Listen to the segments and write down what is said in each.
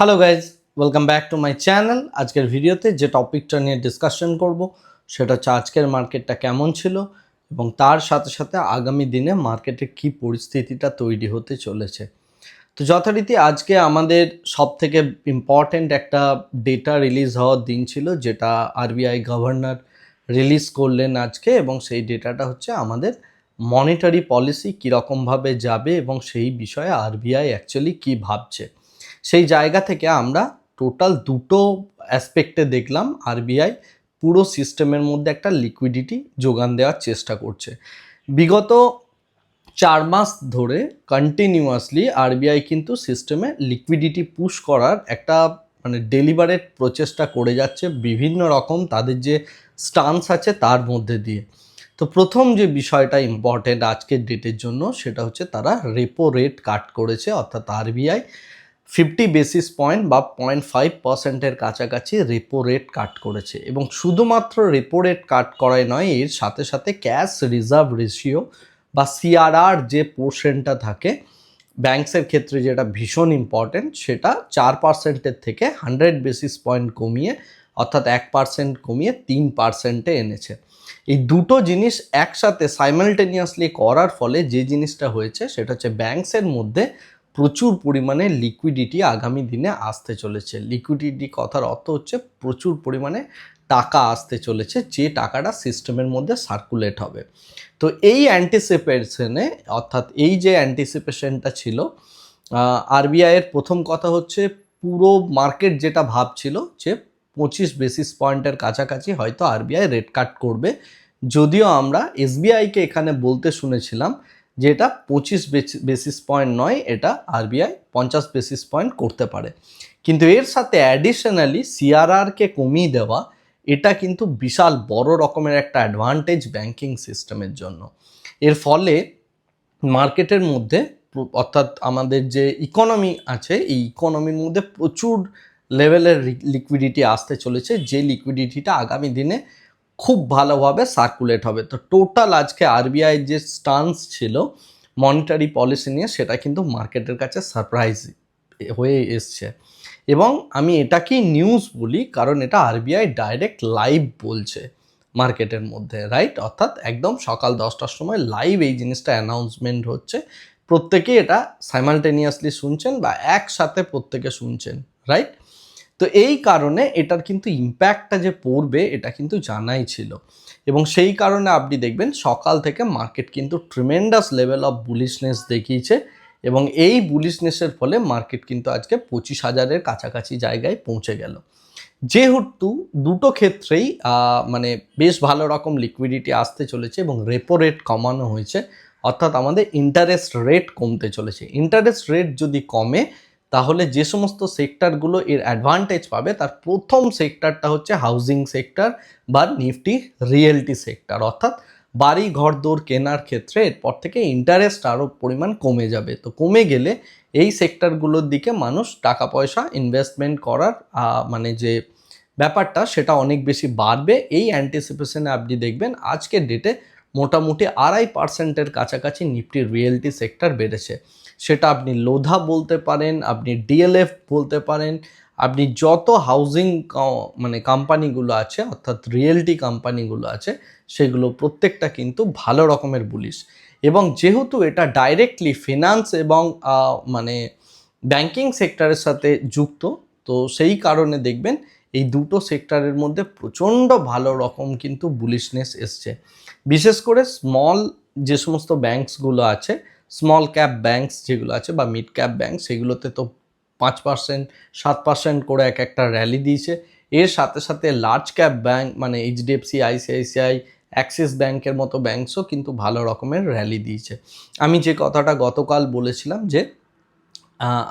Hello guys welcome back to my channel আজকের ভিডিওতে যে টপিকটা নিয়ে ডিসকাশন করব, সেটা হচ্ছে আজকের মার্কেটটা কেমন ছিল এবং তার সাথে সাথে আগামী দিনে মার্কেটে কি পরিস্থিতিটা তৈরি হতে চলেছে। তো যথারীতি আজকে আমাদের সব থেকে ইম্পর্ট্যান্ট একটা ডেটা রিলিজ হওয়ার দিন ছিল, যেটা আরবিআই গভর্নর রিলিজ করলেন আজকে এবং সেই ডেটাটা হচ্ছে আমাদের মনিটারি পলিসি কীরকমভাবে যাবে এবং সেই বিষয়ে আরবিআই অ্যাকচুয়ালি কী ভাবছে। সেই জায়গা থেকে আমরা টোটাল দুটো অ্যাসপেক্টে দেখলাম আরবিআই পুরো সিস্টেমের মধ্যে একটা লিকুইডিটি যোগান দেওয়ার চেষ্টা করছে। বিগত চার মাস ধরে কন্টিনিউয়াসলি আরবিআই কিন্তু সিস্টেমে লিকুইডিটি পুশ করার একটা মানে ডেলিভারেট প্রচেষ্টা করে যাচ্ছে বিভিন্ন রকম তাদের যে স্টান্স আছে তার মধ্যে দিয়ে। তো প্রথম যে বিষয়টা ইম্পর্টেন্ট আজকের ডেটের জন্য সেটা হচ্ছে তারা রেপো রেট কাট করেছে অর্থাৎ আরবিআই ফিফটি বেসিস পয়েন্ট বা পয়েন্ট ফাইভ পার্সেন্টের কাছাকাছি রেপো রেট কাট করেছে। এবং শুধুমাত্র রেপো রেট কাট করাই নয়, এর সাথে সাথে ক্যাশ রিজার্ভ রেশিও বা সিআরআর যে পোর্শনটা থাকে ব্যাংকসের ক্ষেত্রে যেটা ভীষণ ইম্পর্ট্যান্ট সেটা চার পার্সেন্টের থেকে হান্ড্রেড বেসিস পয়েন্ট কমিয়ে, অর্থাৎ এক পার্সেন্ট কমিয়ে তিন পার্সেন্টে এনেছে। এই দুটো জিনিস একসাথে সাইমালটেনিয়াসলি করার ফলে যে জিনিসটা হয়েছে, সেটা হচ্ছে ব্যাংকসের মধ্যে প্রচুর পরিমাণে লিকুইডিটি আগামী দিনে আসতে চলেছে। লিকুইডিটি কথার অর্থ হচ্ছে প্রচুর পরিমাণে টাকা আসতে চলেছে, যে টাকাটা সিস্টেমের মধ্যে সার্কুলেট হবে। তো এই অ্যান্টিসিপেশনে অর্থাৎ এই যে অ্যান্টিসিপেশনটা ছিল আরবিআইয়ের প্রথম কথা হচ্ছে পুরো মার্কেট যেটা ভাবছিল যে পঁচিশ বেসিস পয়েন্টের কাছাকাছি হয়তো আরবিআই রেট কাট করবে। যদিও আমরা এসবিআইকে এখানে বলতে শুনেছিলাম যে এটা পঁচিশ বেসিস পয়েন্ট নয়, এটা আরবিআই পঞ্চাশ বেসিস পয়েন্ট করতে পারে। কিন্তু এর সাথে অ্যাডিশনালি সিআরআরকে কমিয়ে দেওয়া, এটা কিন্তু বিশাল বড় রকমের একটা অ্যাডভান্টেজ ব্যাংকিং সিস্টেমের জন্য। এর ফলে মার্কেটের মধ্যে অর্থাৎ আমাদের যে ইকোনমি আছে, এই ইকোনমির মধ্যে প্রচুর লেভেলের লিকুইডিটি আসতে চলেছে। যে লিকুইডিটিটা আগামী দিনে খুব ভালোভাবে সার্কুলেট হবে। তো টোটাল আজকে আরবিআই যে স্টান্স ছিল মনিটারি পলিসি নিয়ে সেটা কিন্তু মার্কেটের কাছে সারপ্রাইজ হয়ে এসছে। এবং আমি এটাকেই নিউজ বলি, কারণ এটা আরবিআই ডাইরেক্ট লাইভ বলছে মার্কেটের মধ্যে রাইট অর্থাৎ একদম সকাল দশটার সময় লাইভ এই জিনিসটা অ্যানাউন্সমেন্ট হচ্ছে। প্রত্যেকেই এটা সাইমালটেনিয়াসলি শুনছেন বা একসাথে প্রত্যেকে শুনছেন রাইট তো এই কারণে এটার কিন্তু ইম্প্যাক্টটা যে পড়বে, এটা কিন্তু জানাই ছিল। এবং সেই কারণে আপনি দেখবেন সকাল থেকে মার্কেট কিন্তু ট্রিমেন্ডাস লেভেল অফ বুলিশনেস দেখিয়েছে এবং এই বুলিশনেসের ফলে মার্কেট কিন্তু আজকে পঁচিশ হাজারের কাছাকাছি জায়গায় পৌঁছে গেল। যেহেতু দুটো ক্ষেত্রেই মানে বেশ ভালো রকম লিকুইডিটি আসতে চলেছে এবং রেপো রেট কমানো হয়েছে, অর্থাৎ আমাদের ইন্টারেস্ট রেট কমতে চলেছে। ইন্টারেস্ট রেট যদি কমে তাহলে যে সমস্ত সেক্টরগুলো এর অ্যাডভান্টেজ পাবে, তার প্রথম সেক্টরটা হচ্ছে হাউজিং সেক্টর বা নিফটি রিয়েলটি সেক্টর অর্থাৎ বাড়ি, ঘর দৌড় কেনার ক্ষেত্রে এরপর থেকে ইন্টারেস্ট আরও পরিমাণ কমে যাবে। তো কমে গেলে এই সেক্টরগুলোর দিকে মানুষ টাকা পয়সা ইনভেস্টমেন্ট করার মানে যে ব্যাপারটা, সেটা অনেক বেশি বাড়বে। এই অ্যান্টিসিপেশনে আপনি দেখবেন আজকের ডেটে মোটামুটি আড়াই পার্সেন্টের কাছাকাছি নিফটি রিয়েলটি সেক্টর বেড়েছে। সেটা আপনি লোধা বলতে পারেন, আপনি ডিএলএফ বলতে পারেন, আপনি যত হাউজিং মানে কোম্পানিগুলো আছে, অর্থাৎ রিয়েলটি কোম্পানিগুলো আছে, সেগুলো প্রত্যেকটা কিন্তু ভালো রকমের বুলিশ এবং যেহেতু এটা ডাইরেক্টলি ফিনান্স এবং মানে ব্যাংকিং সেক্টরের সাথে যুক্ত, তো সেই কারণে দেখবেন এই দুটো সেক্টরের মধ্যে প্রচণ্ড ভালো রকম কিন্তু বুলিশনেস এসছে। বিশেষ করে স্মল যে সমস্ত ব্যাংকসগুলো আছে স্মল ক্যাপ ব্যাংকস যেগুলো আছে বা মিড ক্যাপ ব্যাংক সেগুলোতে তো পাঁচ পার্সেন্ট সাত পার্সেন্ট করে এক একটা র্যালি দিয়েছে। এর সাথে সাথে লার্জ ক্যাপ ব্যাংক মানে এইচডিএফসি আইসিআইসিআই অ্যাক্সিস ব্যাংকের মতো ব্যাংকসও কিন্তু ভালো রকমের র্যালি দিয়েছে। আমি যে কথাটা গতকাল বলেছিলাম যে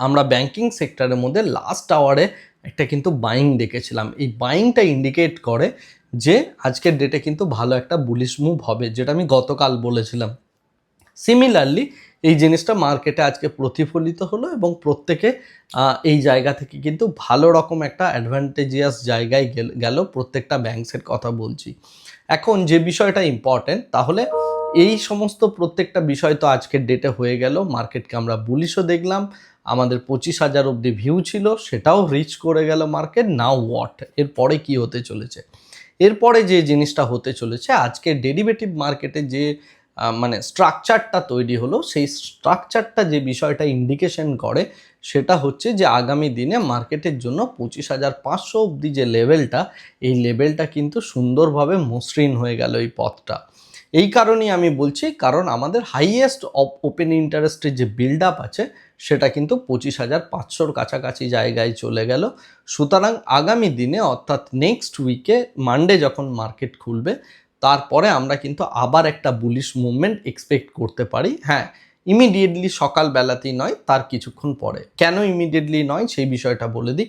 আমরা ব্যাংকিং সেক্টরের মধ্যে লাস্ট আওয়ারে একটা কিন্তু বাইং দেখেছিলাম। এই বাইংটা ইন্ডিকেট করে যে, আজকের ডেটে কিন্তু ভালো একটা বুলিশ মুভ হবে, যেটা আমি গতকাল বলেছিলাম। সিমিলারলি এই জিনিসটা মার্কেটে আজকে প্রতিফলিত হলো এবং প্রত্যেকে এই জায়গা থেকে কিন্তু ভালো রকম একটা অ্যাডভান্টেজিয়াস জায়গায় গেল প্রত্যেকটা ব্যাংকসের কথা বলছি। এখন যে বিষয়টা ইম্পর্টেন্ট তাহলে এই সমস্ত প্রত্যেকটা বিষয় তো আজকের ডেটে হয়ে গেল। মার্কেটকে আমরা বুলিশও দেখলাম। আমাদের পঁচিশ হাজার অবধি ভিউ ছিল, সেটাও রিচ করে গেল মার্কেট নাও ওয়াট এরপরে কি হতে চলেছে? এরপরে যে জিনিসটা হতে চলেছে আজকে ডেরিভেটিভ মার্কেটে যে মানে স্ট্রাকচারটা তৈরি হলো, সেই স্ট্রাকচারটা যে বিষয়টা ইন্ডিকেশন করে, সেটা হচ্ছে যে আগামী দিনে মার্কেটের জন্য পঁচিশ হাজার পাঁচশো অবধি যে লেভেলটা এই লেভেলটা কিন্তু সুন্দরভাবে মসৃণ হয়ে গেল এই পথটা। এই কারণেই আমি বলছি, কারণ আমাদের হাইয়েস্ট ওপেন ইন্টারেস্টের যে বিল্ড আপ আছে, সেটা কিন্তু পঁচিশ হাজার পাঁচশোর কাছাকাছি জায়গায় চলে গেল। সুতরাং আগামী দিনে অর্থাৎ নেক্সট উইকে মানডে যখন মার্কেট খুলবে তারপরে আমরা কিন্তু আবার একটা বুলিশ মুভমেন্ট এক্সপেক্ট করতে পারি। হ্যাঁ ইমিডিয়েটলি সকালবেলাতেই নয়, তার কিছুক্ষণ পরে। কেন ইমিডিয়েটলি নয়, সেই বিষয়টা বলে দিই।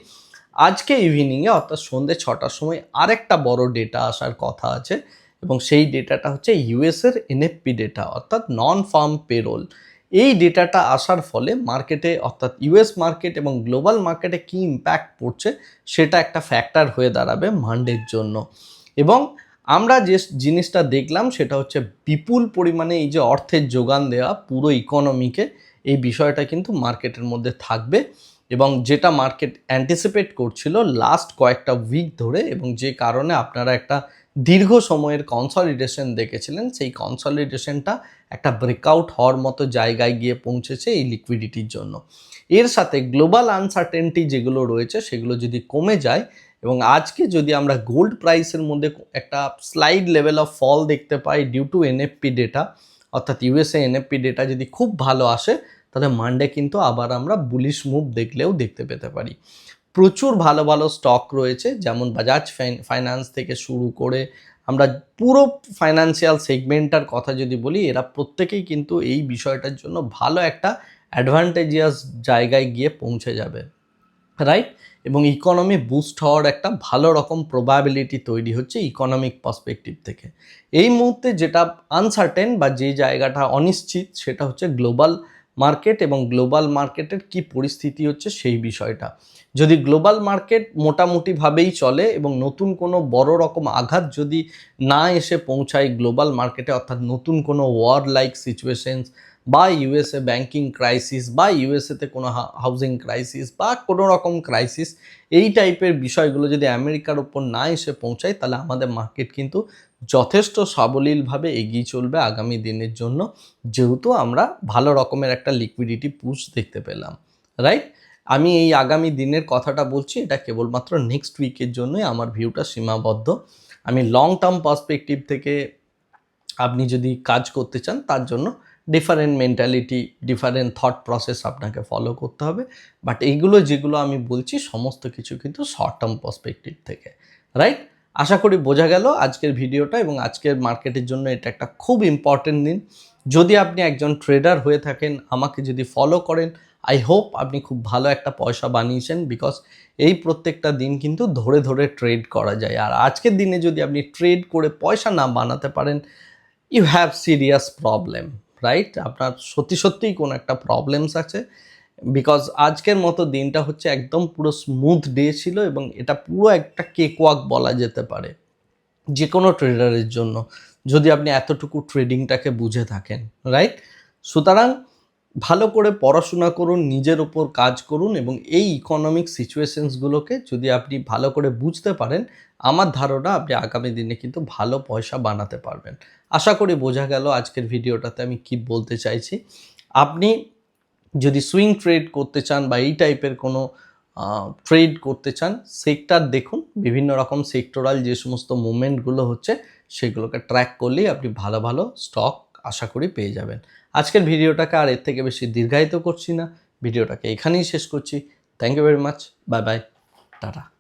আজকে ইভিনিংয়ে অর্থাৎ সন্ধ্যে ছটার সময় আরেকটা বড় ডেটা আসার কথা আছে এবং সেই ডেটাটা হচ্ছে ইউএসের এনএফপি ডেটা অর্থাৎ নন ফার্ম পেরোল এই ডেটাটা আসার ফলে মার্কেটে অর্থাৎ ইউএস মার্কেট এবং গ্লোবাল মার্কেটে কী ইম্প্যাক্ট পড়ছে, সেটা একটা ফ্যাক্টর হয়ে দাঁড়াবে মান্ডের জন্য। এবং আমরা যে জিনিসটা দেখলাম সেটা হচ্ছে বিপুল পরিমাণে এই যে অর্থের যোগান দেওয়া পুরো ইকোনমিকে এই বিষয়টা কিন্তু মার্কেটের মধ্যে থাকবে এবং যেটা মার্কেট অ্যান্টিসিপেট করছিল লাস্ট কয়েকটা উইক ধরে এবং যে কারণে আপনারা একটা দীর্ঘ সময়ের কনসলিডেশন দেখেছিলেন, সেই কনসলিডেশনটা একটা ব্রেকআউট হওয়ার মতো জায়গায় গিয়ে পৌঁছেছে এই লিকুইডিটির জন্য। এর সাথে গ্লোবাল আনসার্টেনটি যেগুলো রয়েছে সেগুলো যদি কমে যায় এবং আজকে যদি আমরা গোল্ড প্রাইসের মধ্যে একটা স্লাইড লেভেল অফ ফল দেখতে পাই ডিউ টু এনএফপি ডেটা অর্থাৎ ইউএসএ এনএফপি ডেটা যদি খুব ভালো আসে, তাহলে মানডে কিন্তু আবার আমরা বুলিশ মুভ দেখলেও দেখতে পেতে পারি। প্রচুর ভালো ভালো স্টক রয়েছে, যেমন বাজাজ ফাইন্যান্স থেকে শুরু করে আমরা পুরো ফাইন্যান্সিয়াল সেগমেন্টটার কথা যদি বলি, এরা প্রত্যেকেই কিন্তু এই বিষয়টার জন্য ভালো একটা অ্যাডভান্টেজিয়াস জায়গায় গিয়ে পৌঁছে যাবে। রাইট এবং ইকোনমি বুস্ট হওয়ার একটা ভালো রকম প্রবাবিলিটি তৈরি হচ্ছে ইকোনমিক পার্সপেক্টিভ থেকে। এই মুহূর্তে যেটা আনসার্টেন বা যে জায়গাটা অনিশ্চিত সেটা হচ্ছে গ্লোবাল মার্কেট এবং গ্লোবাল মার্কেটের কি পরিস্থিতি হচ্ছে সেই বিষয়টা। যদি গ্লোবাল মার্কেট মোটামুটিভাবেই চলে এবং নতুন কোনো বড় রকম আঘাত যদি না এসে পৌঁছায় গ্লোবাল মার্কেটে অর্থাৎ নতুন কোনো ওয়ার লাইক সিচুয়েশনস বা ইউএসএ ব্যাংকিং ক্রাইসিস বা ইউএসএতে কোনো হাউজিং ক্রাইসিস বা কোনো রকম ক্রাইসিস এই টাইপের বিষয়গুলো যদি আমেরিকার ওপর না এসে পৌঁছায়, তাহলে আমাদের মার্কেট কিন্তু যথেষ্ট সাবলীলভাবে এগিয়ে চলবে আগামী দিনের জন্য। যেহেতু আমরা ভালো রকমের একটা লিকুইডিটি পুশ দেখতে পেলাম রাইট আমি এই আগামী দিনের কথাটা বলছি, এটা কেবলমাত্র নেক্সট উইকের জন্যই আমার ভিউটা সীমাবদ্ধ। আমি লং টার্ম পার্সপেক্টিভ থেকে আপনি যদি কাজ করতে চান, তার জন্য different mentality different thought process আপনাকে ফলো করতে হবে। বাট এইগুলো যেগুলো আমি বলছি, সমস্ত কিছু কিন্তু শর্ট টার্ম পার্সপেক্টিভ থেকে রাইট আশা করি বোঝা গেল আজকের ভিডিওটা এবং আজকের মার্কেটের জন্য এটা একটা খুব ইম্পর্টেন্ট দিন। যদি আপনি একজন ট্রেডার হয়ে থাকেন, আমাকে যদি ফলো করেন আই হোপ আপনি খুব ভালো একটা পয়সা বানিয়েছেন বিকজ এই প্রত্যেকটা দিন কিন্তু ধরে ধরে ট্রেড করা যায়। আর আজকের দিনে যদি আপনি ট্রেড করে পয়সা না বানাতে পারেন you have serious problem right আপনার সত্যি সত্যিই কোনো একটা প্রবলেমস আছে। বিকজ আজকের মতো দিনটা হচ্ছে একদম পুরো স্মুথ ডে ছিল এবং এটা পুরো একটা কেক ওয়াক বলা যেতে পারে। যে কোনো ট্রেডারের জন্য। যদি আপনি এতটুকু ট্রেডিংটাকে বুঝে থাকেন। রাইট সুতরাং ভালো করে পড়াশোনা করুন, নিজের ওপর কাজ করুন এবং এই ইকোনমিক সিচুয়েশনসগুলোকে যদি আপনি ভালো করে বুঝতে পারেন, আমার ধারণা আপনি আগামী দিনে কিন্তু ভালো পয়সা বানাতে পারবেন। আশা করি বোঝা গেল আজকের ভিডিওটাতে আমি কি বলতে চাইছি। আপনি যদি সুইং ট্রেড করতে চান বা এই টাইপের কোনো ট্রেড করতে চান সেক্টর দেখুন, বিভিন্ন রকম সেক্টরাল যে সমস্ত মুভমেন্টগুলো হচ্ছে, সেগুলোকে ট্র্যাক করলেই আপনি ভালো ভালো স্টক আশা করি পেয়ে যাবেন। আজকের ভিডিওটাকে আর এর থেকে বেশি দীর্ঘায়িত করছি না। ভিডিওটাকে এখানেই শেষ করছি। Thank you very much bye bye tata